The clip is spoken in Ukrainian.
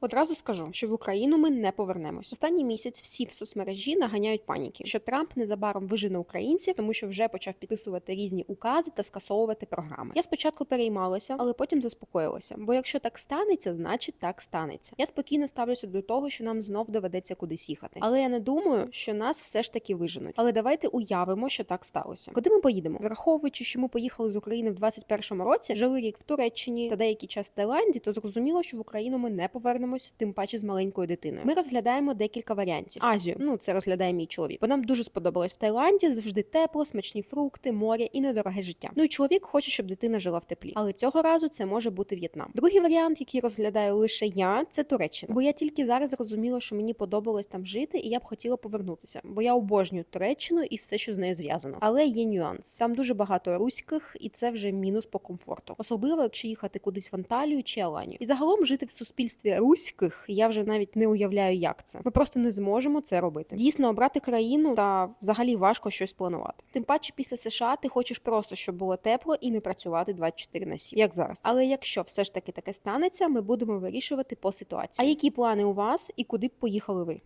Одразу скажу, що в Україну ми не повернемось. Останній місяць всі в соцмережі наганяють паніки, що Трамп незабаром вижене українців, тому що вже почав підписувати різні укази та скасовувати програми. Я спочатку переймалася, але потім заспокоїлася. Бо якщо так станеться, значить так станеться. Я спокійно ставлюся до того, що нам знов доведеться кудись їхати. Але я не думаю, що нас все ж таки виженуть. Але давайте уявимо, що так сталося. Куди ми поїдемо? Враховуючи, що ми поїхали з України в 21-му році, жили рік в Туреччині та деякий час в Таїланді, то зрозуміло, що в Україну ми не повернемось, тим паче з маленькою дитиною. Ми розглядаємо декілька варіантів. Азію, ну це розглядає мій чоловік. Бо нам дуже сподобалось в Таїланді. Завжди тепло, смачні фрукти, море і недороге життя. Ну і чоловік хоче, щоб дитина жила в теплі. Але цього разу це може бути В'єтнам. Другий варіант, який розглядаю лише я, це Туреччина. Бо я тільки зараз зрозуміла, що мені подобалось там жити, і я б хотіла повернутися. Бо я обожнюю Туреччину і все, що з нею зв'язано. Але є нюанс. Там дуже багато руських, і це вже мінус по комфорту. Особливо, якщо їхати кудись в Анталію чи Аланію. І загалом жити в суспільстві руських я вже навіть не уявляю, як це. Ми просто не зможемо це робити. Дійсно, обрати країну та взагалі важко щось планувати. Тим паче, після США ти хочеш просто, щоб було тепло і не працювати 24 на 7, як зараз. Але якщо все ж таки таке станеться, ми будемо вирішувати по ситуації. А які плани у вас і куди б поїхали ви?